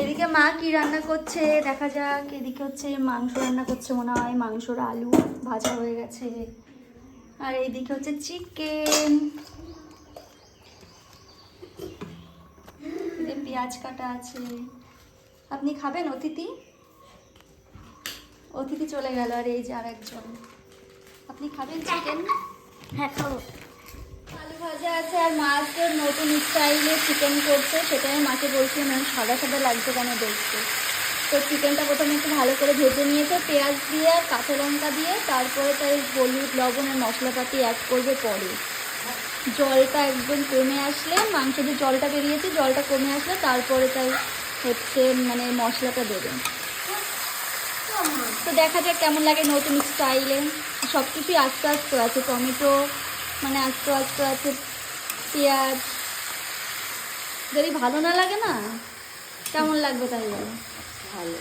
এদিকে মা কি রান্না করছে? দেখা যাক। এদিকে হচ্ছে মাংস রান্না করছে মনে হয়। মাংসর আলু ভাজা হয়ে গেছে। আর এইদিকে হচ্ছে চিকেন পেঁয়াজ কাটা আছে। আপনি খাবেন অতিথি? অতিথি চলে গেল আর এই যে আর একজন আপনি খাবেন চিকেন হ্যাঁ খাব। ভাজা আছে আর মা আজকে নতুন স্টাইলে চিকেন করছে সেটা আমি মাকে বলছি আমি সাদা সাদা লাগছে কেন দেখতে? তো চিকেনটা প্রথমে একটু ভালো করে ভেজে নিয়েছে, পেঁয়াজ দিয়ে আর কাঁচা লঙ্কা দিয়ে, তারপরে তাই হলুদ, লবণ আর মশলাপাতি অ্যাড করবে পরে। জলটা একদম কমে আসলে মাংস যে জলটা বেরিয়েছে, জলটা কমে আসলে তারপরে তাই হচ্ছে মানে মশলাটা দেবে। তো দেখা যাক কেমন লাগে নতুন স্টাইলে। সব কিছুই আস্তে আস্তে আছে, টমেটো মানে আস্তে আস্তে আছে পেঁয়াজ। যদি ভালো না লাগে না কেমন লাগবে তাই বলো? ভালো।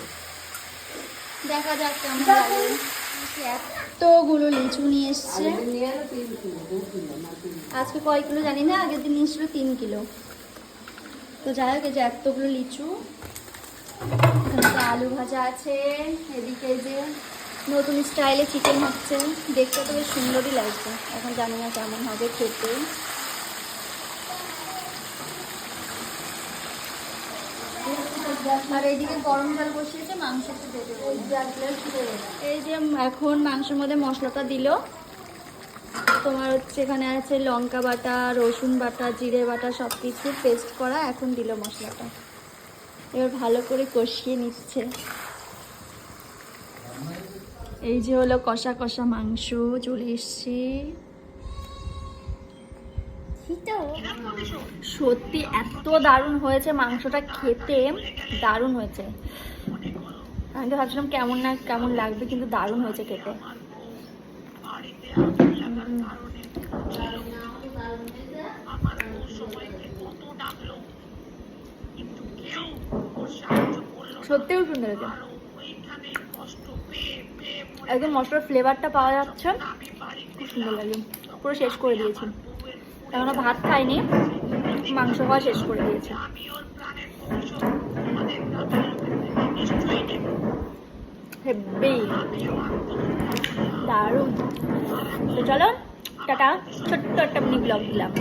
দেখা যাক কেমন লাগে। এতগুলো লিচু নিয়ে এসছে। আজকে কয় কিলো জানি না আগের দিন নিয়েছিল তিন কিলো। তো যাই হোক এই যে এতগুলো লিচু। আলু ভাজা আছে এদিকে যে নতুন স্টাইলে চিকেন হচ্ছে। দেখতে তো বেশ সুন্দরই লাগছে। এখন জানি না কেমন হবে খেতে। আর এইদিকে গরম জল বসিয়েছে মাংস এই যে এখন মাংসের মধ্যে মশলাটা দিল। তোমার হচ্ছে এখানে আছে লঙ্কা বাটা রসুন বাটা জিরে বাটা সব কিছু পেস্ট করা। এখন দিল মশলাটা। এবার ভালো করে কষিয়ে নিচ্ছে। এই যে হলো কষা কষা মাংস, চলে এসছে। সত্যি এত দারুণ হয়েছে মাংসটা খেতে, দারুণ হয়েছে। আমি তো ভাবছিলাম কেমন না কেমন লাগবে, কিন্তু দারুণ হয়েছে খেতে। সত্যিও সুন্দর হয়েছে। একদম মশলার ফ্লেভারটা পাওয়া যাচ্ছে। খুব সুন্দর লাগে পুরো শেষ করে দিয়েছি। এখনও ভাত খাইনি। মাংস খাওয়া শেষ করে দিয়েছে। দারুণ। তো চলো, টাটা। ছোট্ট একটা মিনি ব্লগ দিলাম।